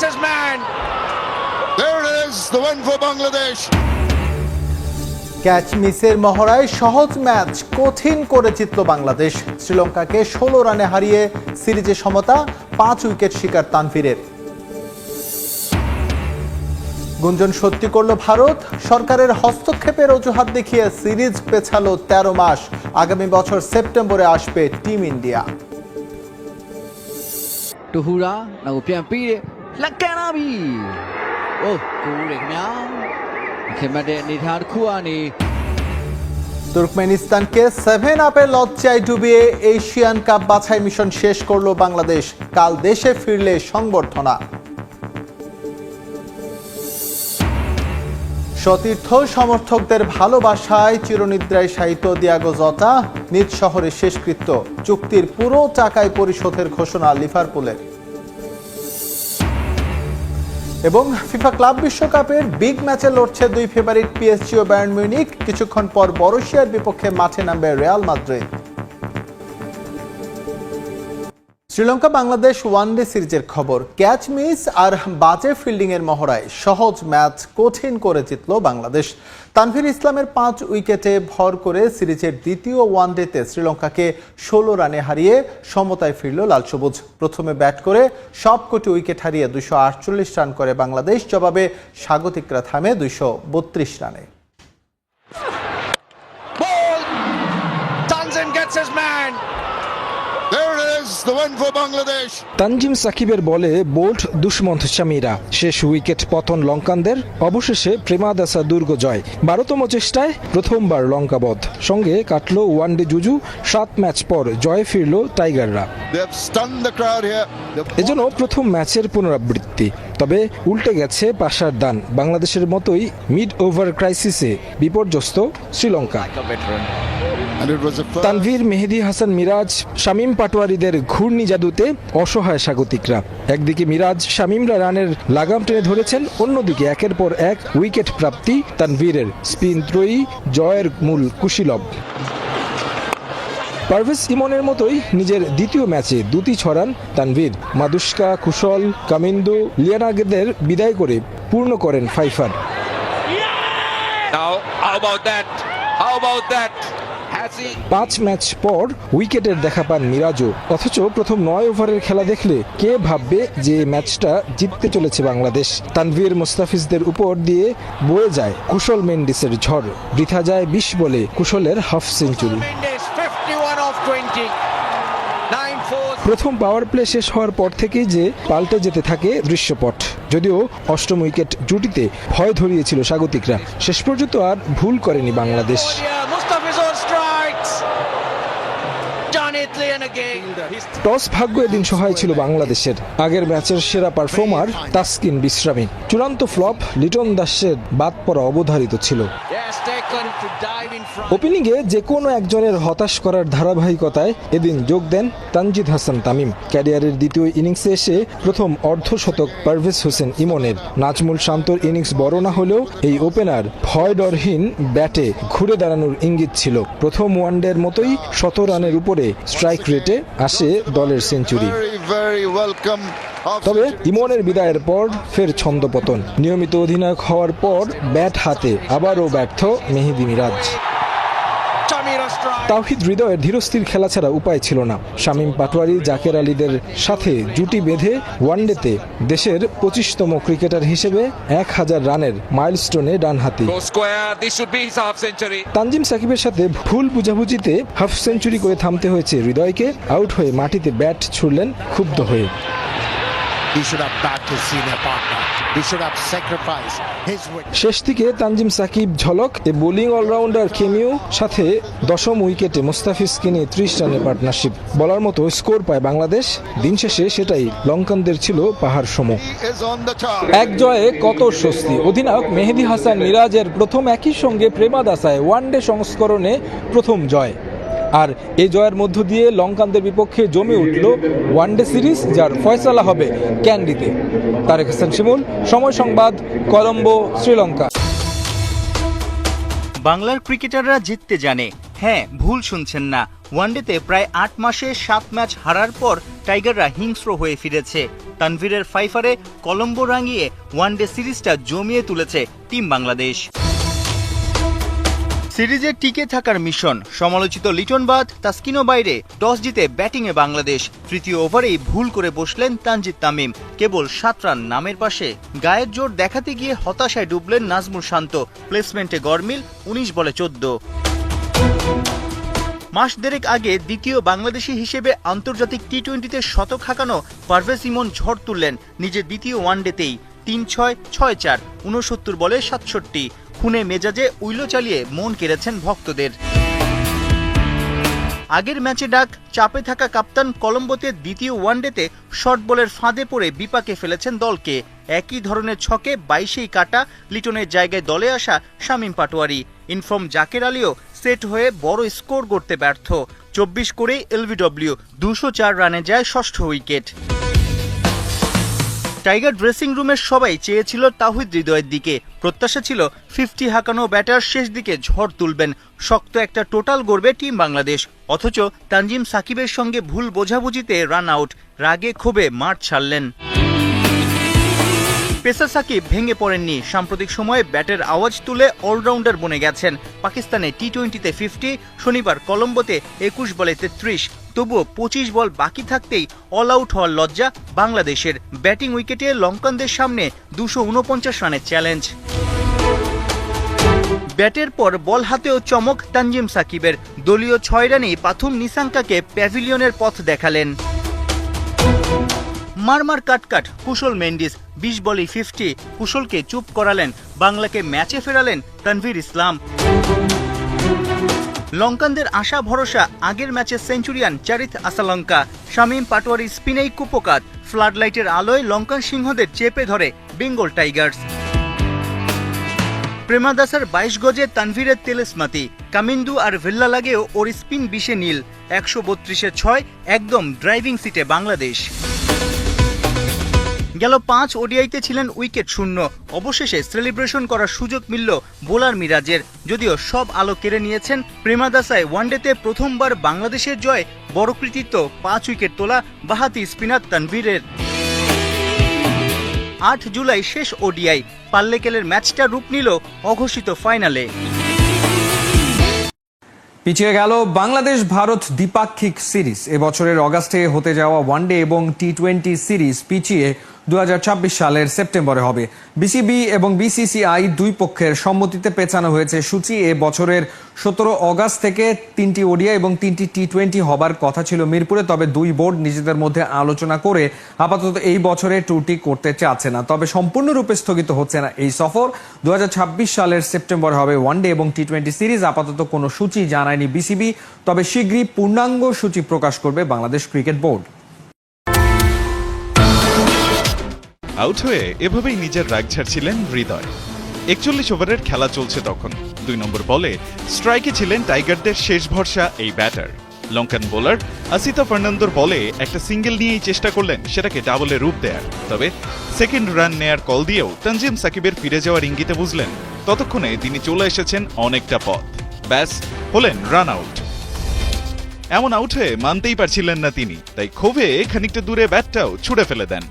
gets his man. There it is, the win for Bangladesh. Catch মিসের মহড়ায় সহজ match কঠিন করে জিতল বাংলাদেশ। শ্রীলঙ্কাকে ষোলো রানে হারিয়ে সিরিজে সমতা পাঁচ উইকেট শিকার তানভীরের। গুঞ্জন সত্যি করল ভারত। সরকারের হস্তক্ষেপের অজুহাত দেখিয়ে সিরিজ পেছালো তেরো মাস। আগামী বছর সেপ্টেম্বরে আসবে টিম ইন্ডিয়া। ရာနောက်ကိုပြန်ပြီးတယ်လက်ကန်လာပြီ။အိုးကိုဦးတယ်ခင်ဗျာ။ခင်မတ်တဲ့အနေထားတစ်ခုကနေ তুর্কমেনিস্তানকে সেভেন আপের লজ্জায় ডুবিয়ে এশিয়ান কাপ বাছাই মিশন শেষ করলো বাংলাদেশ কাল দেশে ফিরলে সংবর্ধনা সতীর্থ সমর্থকদের ভালোবাসায় চিরনিদ্রায় সাহিত্য দিয়াগো জতা নিজ শহরে শেষকৃত্য চুক্তির পুরো টাকায় পরিশোধের ঘোষণা লিভারপুলের এবং ফিফা ক্লাব বিশ্বকাপের বিগ ম্যাচে লড়ছে দুই ফেভারিট পিএসজি ও বায়ার্ন মিউনিক কিছুক্ষণ পর বরশিয়ার বিপক্ষে মাঠে নামবে Real Madrid. Sri Lanka Bangladesh one day সিরিজের খবর। ক্যাচ মিস আর বাজে ফিল্ডিং এর মহড়ায় সহজ ম্যাচ কঠিন করে জিতল বাংলাদেশ। তানভীর ইসলামের পাঁচ উইকেটে ভর করে সিরিজের দ্বিতীয় ওয়ানডেতে শ্রীলঙ্কাকে ষোলো রানে হারিয়ে সমতায় ফিরল লাল সবুজ। প্রথমে ব্যাট করে সবকটি উইকেট হারিয়ে দুশো আটচল্লিশ রান করে বাংলাদেশ, জবাবে স্বাগতিকরা থামে দুইশো বত্রিশ রানে Ball. Tanzan gets his man. There it Bangladesh. Tanzim সাকিবের বলে বোল্ট দুষ্মন্ত শামিরা। শেষ উইকেট পতন লঙ্কানদের অবশেষে প্রেমাদাসা দুর্গ জয় বারোতম চেষ্টায় প্রথমবার লঙ্কাবধ। সঙ্গে কাটলো ওয়ানডে জুজু সাত ম্যাচ পর জয়ে ফিরল টাইগাররা। এজন্য প্রথম ম্যাচের পুনরাবৃত্তি। তবে উল্টে গেছে পাশার দান। বাংলাদেশের মতোই মিড ওভার ক্রাইসিসে বিপর্যস্ত শ্রীলঙ্কা। তানভীর মেহেদি হাসান মিরাজ শামীম পাটোয়ারিদের ঘূর্ণি জাদুতে অসহায় স্বাগতিকরা। একদিকে মিরাজ শামীমরা রানের লাগাম টেনে ধরেছেন অন্যদিকে একের পর এক উইকেট প্রাপ্তি তানভীরের। স্পিন ত্রয়ী জয়ের মূল কুশীলব। পারভেজ ইমনের মতোই নিজের দ্বিতীয় ম্যাচে দুটি ছড়ান তানভীর। মাদুস্কা কুশল কামিন্দু লিয়ানাগেদের বিদায় করে পূর্ণ করেন fifer. Now, how about that? How about that? পাঁচ ম্যাচ পর উইকেটের দেখা পান মিরাজও। অথচ প্রথম নয় ওভারের খেলা দেখলে কে ভাববে যে ম্যাচটা জিততে চলেছে বাংলাদেশ। তানভীর মুস্তাফিজদের উপর দিয়ে বয়ে যায় কুশল মেন্ডিসের ঝড়। বৃথা যায় বিশ বলে কুশলের হাফ সেঞ্চুরি। Mendes, 51 off 20. 9 4. প্রথম পাওয়ার প্লে শেষ হওয়ার পর থেকেই যে পাল্টে যেতে থাকে দৃশ্যপট। যদিও অষ্টম উইকেট জুটিতে ভয় ধরিয়েছিল স্বাগতিকরা। শেষ পর্যন্ত আর ভুল করেনি বাংলাদেশ। Ramsey and টস ভাগ্য এদিন সহায় ছিল বাংলাদেশের। আগের ম্যাচের সেরা পারফর্মার তাসকিন বিশ্রামী। চূড়ান্ত ফ্লপ লিটন দাসের বাদ পড়া অবধারিত ছিল. ওপেনিংয়ে যে কোনো একজনের হতাশ করার ধারাবাহিকতায় এদিন যোগ দেন তানজিদ হাসান তামিম। ক্যারিয়ারের দ্বিতীয় ইনিংসে এসে প্রথম অর্ধশতক পারভেজ হোসেন ইমনের। নাজমুল শান্তর ইনিংস বড় না হলেও এই ওপেনার ভয় ডরহীন ব্যাটে ঘুরে দাঁড়ানোর ইঙ্গিত ছিল। প্রথম ওয়ানডের মতোই শত রানের উপরে স্ট্রাইক রেটে আসে দলের সেঞ্চুরি তবে ইমনের বিদায়ের পর ফের ছন্দপতন নিয়মিত অধিনায়ক হওয়ার পর ব্যাট হাতে আবারও ব্যর্থ মেহেদি মিরাজ. তাওহিদ হৃদয়ের ধীরস্থির খেলা ছাড়া উপায় ছিল না শামীম পাটোয়ারি জাকের আলীদের সাথে জুটি বেঁধে ওয়ানডেতে দেশের পঁচিশতম ক্রিকেটার হিসেবে এক হাজার রানের মাইলস্টোনে ডানহাতি. তানজিম সাকিবের সাথে ভুল বুঝাবুঝিতে হাফ সেঞ্চুরি করে থামতে হয়েছে হৃদয়কে আউট হয়ে মাটিতে ব্যাট ছুড়লেন ক্ষুব্ধ হয়ে He should have backed his senior partner. শেষ দিকে তানজিম সাকিব ঝলক এ বোলিং অলরাউন্ডার কেমিও সাথে দশম উইকেটে মুস্তাফিজকে নিয়ে ত্রিশ রানের পার্টনারশিপ। বলার মতো স্কোর পায় বাংলাদেশ। দিন শেষে সেটাই লঙ্কানদের ছিল পাহাড় সম. এক জয়ে কত স্বস্তি। অধিনায়ক মেহেদি হাসান মিরাজের প্রথম একই সঙ্গে প্রেমাদাসায় ওয়ানডে সংস্করণে প্রথম জয়। আর এই জয়ের মধ্য দিয়ে লঙ্কানদের বিপক্ষে জমে উঠল ওয়ানডে সিরিজ যার ফয়সালা হবে ক্যান্ডিতে। তারেক হাসান শিমুল, সময় সংবাদ, কলম্বো, শ্রীলঙ্কা। বাংলার ক্রিকেটাররা জিততে জানে। হ্যাঁ ভুল শুনছেন না। ওয়ানডেতে প্রায় আট মাসে সাত ম্যাচ হারার পর টাইগাররা হিংস্র হয়ে ফিরেছে। তানভীরের ফাইফারে কলম্বো রাঙিয়ে ওয়ানডে সিরিজটা জমিয়ে তুলেছে টিম বাংলাদেশ। সিরিজে টিকে থাকার মিশন। সমালোচিত লিটন বাদ তাস্কিনো বাইরে। টস জিতে ব্যাটিংয়ে বাংলাদেশ। তৃতীয় ওভারেই ভুল করে বসলেন তানজিদ তামিম। কেবল সাত রান নামের পাশে। গায়ের জোর দেখাতে গিয়ে হতাশায় ডুবলেন নাজমুল শান্ত। প্লেসমেন্টে গরমিল উনিশ বলে চোদ্দ। মাস দেড়েক আগে দ্বিতীয় বাংলাদেশি হিসেবে আন্তর্জাতিক টি টোয়েন্টিতে শতক হাঁকানো পারভেজ ইমন ঝড় তুললেন নিজের দ্বিতীয় ওয়ানডেতেই। তিন ছয় ছয় চার উনসত্তর বলে সাতষট্টি। খুনে মেজাজে উইলো চালিয়ে মন কেড়েছেন ভক্তদের। আগের ম্যাচে ডাক, চাপে থাকা কাপ্তান কলম্বোতে দ্বিতীয় ওয়ানডেতে শর্ট বলের ফাঁদে পড়ে বিপাকে ফেলেছেন দলকে। একই ধরনের ছকে বাইশেই কাটা লিটনের জায়গায় দলে আসা শামীম পাটোয়ারি। ইনফর্ম জাকের আলীও সেট হয়ে বড় স্কোর করতে ব্যর্থ। চব্বিশ করে এলবিডব্লিউ দুশো চার রানে যায় ষষ্ঠ উইকেট। টাইগার ড্রেসিং রুমের সবাই চেয়েছিল তাহিদ হৃদয়ের দিকে। প্রত্যাশা ছিল ফিফটি হাঁকানো ব্যাটার শেষ দিকে ঝড় তুলবেন। শক্ত একটা টোটাল গড়বে টিম বাংলাদেশ। অথচ তানজিম সাকিবের সঙ্গে ভুল বোঝাবুঝিতে রান আউট, রাগে ক্ষোভে মাঠ ছাড়লেন। পেসার সাকিব ভেঙে পড়েননি। সাম্প্রতিক সময়ে ব্যাটের আওয়াজ তুলে অলরাউন্ডার বনে গেছেন। পাকিস্তানে টি টোয়েন্টিতে ফিফটি, শনিবার কলম্বোতে একুশ বলে তেত্রিশ। তবুও পঁচিশ বল বাকি থাকতেই অল আউট হওয়ার লজ্জা বাংলাদেশের। ব্যাটিং উইকেটে লঙ্কানদের সামনে দুশো উনপঞ্চাশ রানের চ্যালেঞ্জ ব্যাটের পর বল হাতেও চমক তানজিম সাকিবের। দলীয় ছয় রানেই পাথুম নিসাঙ্কাকে প্যাভিলিয়নের পথ দেখালেন। মারমার কাটকাট, কুশল মেন্ডিস, বিশ বলেই ফিফটি কুশলকে চুপ করালেন, বাংলাকে ম্যাচে ফেরালেন তানভীর ইসলাম। লঙ্কানদের আশা, ভরসা, আগের ম্যাচে সেঞ্চুরিয়ান চারিত আসালঙ্কা। শামীম পাটোয়ারি স্পিনেই কুপকাত। ফ্লাডলাইটের আলোয় লঙ্কান সিংহদের চেপে ধরে বেঙ্গল টাইগার্স। প্রেমাদাসার বাইশ গজে তানভীরের তেলেসমাতি। কামিন্দু আর ভিল্লা লাগেও ওর স্পিন বিশে নীল। একশো বত্রিশে ছয়, একদম ড্রাইভিং সিটে বাংলাদেশ। গেল পাঁচ ওডিআইতে ছিলেন উইকেট শূন্য। অবশেষে সেলিব্রেশন করার সুযোগ মিলল বোলার মিরাজের। যদিও সব আলো কেড়ে নিয়েছেন প্রেমাদাসায় ওয়ানডেতে প্রথমবার বাংলাদেশের জয় বড় কৃতিত্ব পাঁচ উইকেট তোলা বাহাতি স্পিনার তানভীরের। আট জুলাই শেষ ওডিআই, পাল্লেকেলের ম্যাচটা রূপ নিল অঘোষিত ফাইনালে। পিছিয়ে গেল বাংলাদেশ ভারত দ্বিপাক্ষিক সিরিজ। এবছরের অগাস্টে হতে যাওয়া ওয়ানডে এবং টি টোয়েন্টি সিরিজ পিছিয়ে দুই হাজার ছাব্বিশ সালের সেপ্টেম্বরে হবে। বিসিবি এবং বিসিসিআই দুই পক্ষের সম্মতিতে পেছানো হয়েছে সূচি। এ বছরের সতেরো অগাস্ট থেকে তিনটি ওডিয়া এবং তিনটি টি টোয়েন্টি হবার কথা ছিল মিরপুরে, তবে দুই বোর্ড নিজেদের মধ্যে আলোচনা করে আপাতত এই বছরে ট্যুরটি করতে চাচ্ছে না। তবে সম্পূর্ণরূপে স্থগিত হচ্ছে না এই সফর। দুই হাজার ছাব্বিশ সালের সেপ্টেম্বরে হবে ওয়ানডে এবং টি টোয়েন্টি সিরিজ। আপাতত কোনো সূচি জানায়নি বিসিবি, তবে শীঘ্রই পূর্ণাঙ্গ সূচি প্রকাশ করবে বাংলাদেশ ক্রিকেট বোর্ড। আউট হয়ে এভাবেই নিজের রাগ ছাড়ছিলেন হৃদয়। একচল্লিশ ওভারের খেলা চলছে তখন। দুই নম্বর বলে স্ট্রাইকে ছিলেন টাইগারদের শেষ ভরসা এই ব্যাটার। লঙ্কান বোলার আসিতা ফার্নান্দোর বলে একটা সিঙ্গেল নিয়েই চেষ্টা করলেন, সেটাকে ডাবলে রূপ দেয়ার। তবে সেকেন্ড রান নেয়ার কল দিয়েও তানজিম সাকিবের ফিরে যাওয়ার ইঙ্গিতে বুঝলেন, ততক্ষণে তিনি চলে এসেছেন অনেকটা পথ। ব্যাস, হলেন রান আউট। এমন আউট হয়ে মানতেই পারছিলেন না তিনি, তাই ক্ষোভে খানিকটা দূরে ব্যাটটাও ছুড়ে ফেলে দেন।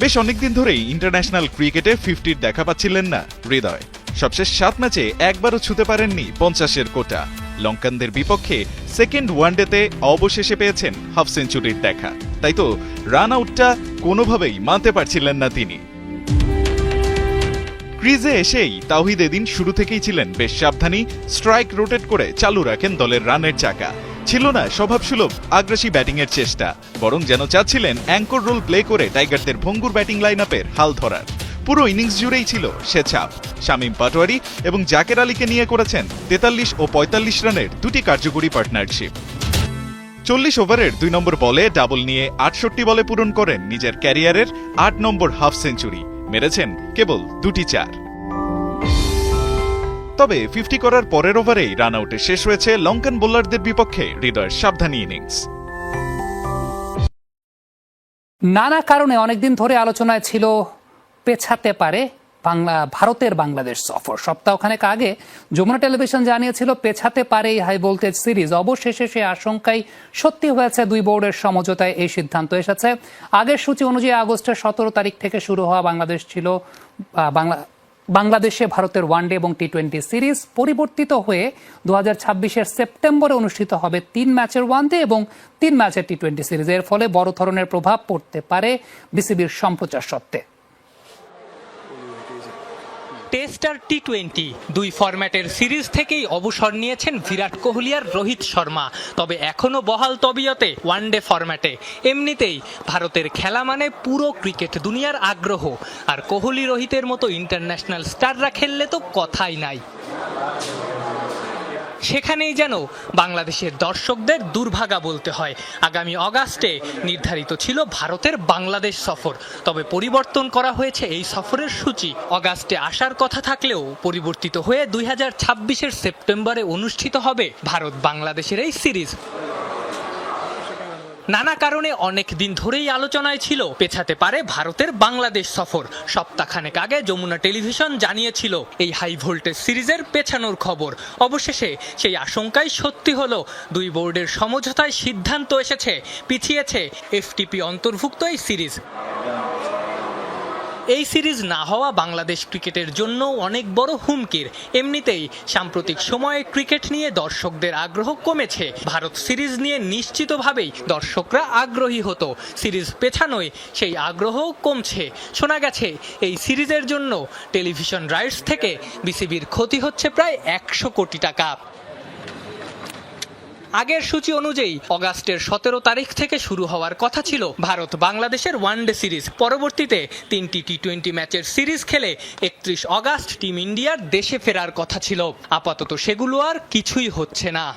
বেশ অনেকদিন ধরেই ইন্টারন্যাশনাল ক্রিকেটে ফিফটির দেখা পাচ্ছিলেন না, হৃদয়। সবশেষ সাত ম্যাচে একবারও ছুতে পারেননি পঞ্চাশের কোটা। লঙ্কানদের বিপক্ষে সেকেন্ড ওয়ানডেতে অবশেষে পেয়েছেন হাফ সেঞ্চুরির দেখা। তাই তো রান আউটটা কোনোভাবেই মানতে পারছিলেন না তিনি। ক্রিজে এসেই তাওহিদ এদিন শুরু থেকেই ছিলেন বেশ সাবধানী স্ট্রাইক রোটেট করে চালু রাখেন দলের রানের চাকা। ছিল না, স্বভাবসুলভ, আগ্রাসী ব্যাটিং এর চেষ্টা। বরং যেন চাচ্ছিলেন অ্যাঙ্কর রোল প্লে করে টাইগারদের ভঙ্গুর ব্যাটিং লাইন আপের হাল ধরার। পুরো ইনিংস জুড়েই ছিল সে ছাপ। শামীম পাটোয়ারি এবং জাকের আলীকে নিয়ে করেছেন তেতাল্লিশ ও পঁয়তাল্লিশ রানের দুটি কার্যকরী পার্টনারশিপ। চল্লিশ ওভারের দুই নম্বর বলে ডাবল নিয়ে আটষট্টি বলে পূরণ করেন নিজের ক্যারিয়ারের আট নম্বর হাফ সেঞ্চুরি। মেরেছেন কেবল দুটি চার। তবে ফিফটি করার পরের ওভারেই রান আউটে শেষ হয়েছে লঙ্কান বোলারদের বিপক্ষে হৃদয়ের সাবধানী ইনিংস। নানা কারণে অনেকদিন ধরে আলোচনায় ছিল পেছাতে পারে বাংলা, ভারতের বাংলাদেশ সফর। সপ্তাহখানেক আগে যমুনা টেলিভিশন জানিয়েছিল, পেছাতে পারে এই হাই ভোল্টেজ সিরিজ। অবশেষে সে আশঙ্কাই সত্যি হয়েছে, দুই বোর্ডের সমঝোতায় এই সিদ্ধান্ত এসেছে। আগের সূচি অনুযায়ী আগস্টের সতেরো তারিখ থেকে শুরু হওয়া বাংলাদেশ ছিল বাংলা বাংলাদেশে ভারতের ওয়ানডে এবং টি টোয়েন্টি সিরিজ পরিবর্তিত হয়ে দু হাজার সেপ্টেম্বরে অনুষ্ঠিত হবে তিন ম্যাচের ওয়ানডে এবং তিন ম্যাচের টি টোয়েন্টি সিরিজ। এর ফলে বড় ধরনের প্রভাব পড়তে পারে বিসিবির সম্প্রচার সত্ত্বে। টেস্ট আর টি টোয়েন্টি দুই ফরম্যাটের সিরিজ থেকেই অবসর নিয়েছেন বিরাট কোহলি আর রোহিত শর্মা। তবে এখনও বহাল তবিয়তে ওয়ান ডে ফরম্যাটে। এমনিতেই ভারতের খেলা মানে পুরো ক্রিকেট দুনিয়ার আগ্রহ। আর কোহলি রোহিতের মতো ইন্টারন্যাশনাল স্টাররা খেললে তো কথাই নাই। সেখানেই যেন বাংলাদেশের দর্শকদের দুর্ভাগা বলতে হয়। আগামী অগাস্টে নির্ধারিত ছিল ভারতের বাংলাদেশ সফর। তবে পরিবর্তন করা হয়েছে এই সফরের সূচি। অগাস্টে আসার কথা থাকলেও পরিবর্তিত হয়ে দুই হাজার সেপ্টেম্বরে অনুষ্ঠিত হবে ভারত বাংলাদেশের এই সিরিজ। নানা কারণে অনেক দিন ধরেই আলোচনায় ছিল। পেছাতে পারে ভারতের বাংলাদেশ সফর। সপ্তাহখানেক আগে যমুনা টেলিভিশন জানিয়েছিল এই হাই ভোল্টেজ সিরিজের পেছানোর খবর। অবশেষে সেই আশঙ্কাই সত্যি হলো। দুই বোর্ডের সমঝোতায় সিদ্ধান্ত এসেছে, পিছিয়েছে এফটিপি অন্তর্ভুক্ত এই সিরিজ। এই সিরিজ না হওয়া বাংলাদেশ ক্রিকেটের জন্য অনেক বড় হুমকির। এমনিতেই সাম্প্রতিক সময়ে ক্রিকেট নিয়ে দর্শকদের আগ্রহ কমেছে। ভারত সিরিজ নিয়ে নিশ্চিতভাবেই দর্শকরা আগ্রহী হতো। সিরিজ পেছানোয় সেই আগ্রহ কমছে। শোনা গেছে, এই সিরিজের জন্য টেলিভিশন রাইটস থেকে বিসিবির ক্ষতি হচ্ছে প্রায় একশো কোটি টাকা। আগের সূচি অনুযায়ী অগাস্টের সতেরো তারিখ থেকে শুরু হওয়ার কথা ছিল। ভারত বাংলাদেশের ওয়ান ডে সিরিজ। পরবর্তীতে তিনটি টি টোয়েন্টি ম্যাচের সিরিজ খেলে একত্রিশ অগাস্ট টিম ইন্ডিয়ার দেশে ফেরার কথা ছিল। আপাতত সেগুলো আর কিছুই হচ্ছে না।